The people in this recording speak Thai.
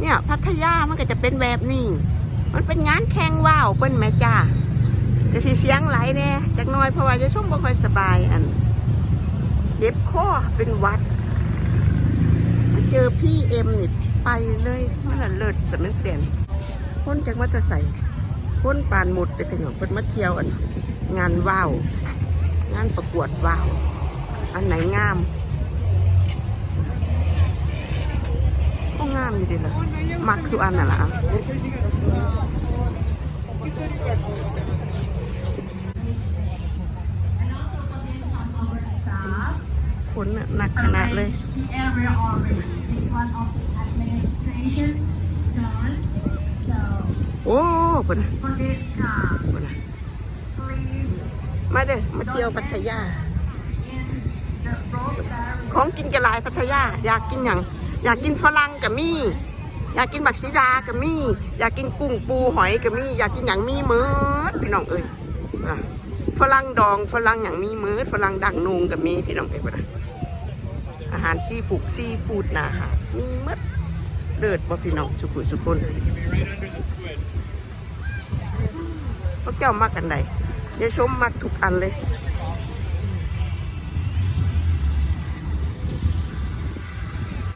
เนี่ยพัทยามันก็จะเป็นแบบนี้ มันเป็นงานแข่งว่าวเปิ้นแม่จ้าแต่สิเสียงไหลแน่จักน้อยเพราะว่าจะช่วงบ่ค่อยสบายอันเจ็บคอเป็นวัดมาเจอพี่เอ็มนี่ไปเลยมันนะเลิศสมันเตียนคนจากมัตใส่คนปานหมุดไปเป็นของเพิ่นมาเที่ยวอัน งานว่าวงานประกวดว่าวอันไหนงาม อยู่ดีละมักสุอันน่ะล่ะ And also for this time, our staff ผลน่ะหนักขนาดเลย arranged the area already in front of the administration zone. So โอ้ปน for this time, ปน please มาเด้อมาเที่ยวพัทยา in the road barrier. ของกินกระลายพัทยา อยากกินอย่าง อยากกินฝรั่งกับมี่ อยากกินบักซีดากับมี่ อยากกินกุ้งปูหอยกับมี่ อยากกินอย่างมีมืดพี่น้องเอ้ยฝรั่งดองฝรั่งอย่างมีมืดฝรั่งดังนูงกับมีพี่น้องเอ้ยปะนะอาหารซีฟูดซีฟูดนะฮะมีมืดเลิศบ่พี่น้องสุขุสุคนพวกเจ้ามักกันใดยายชมมักทุกอันเลย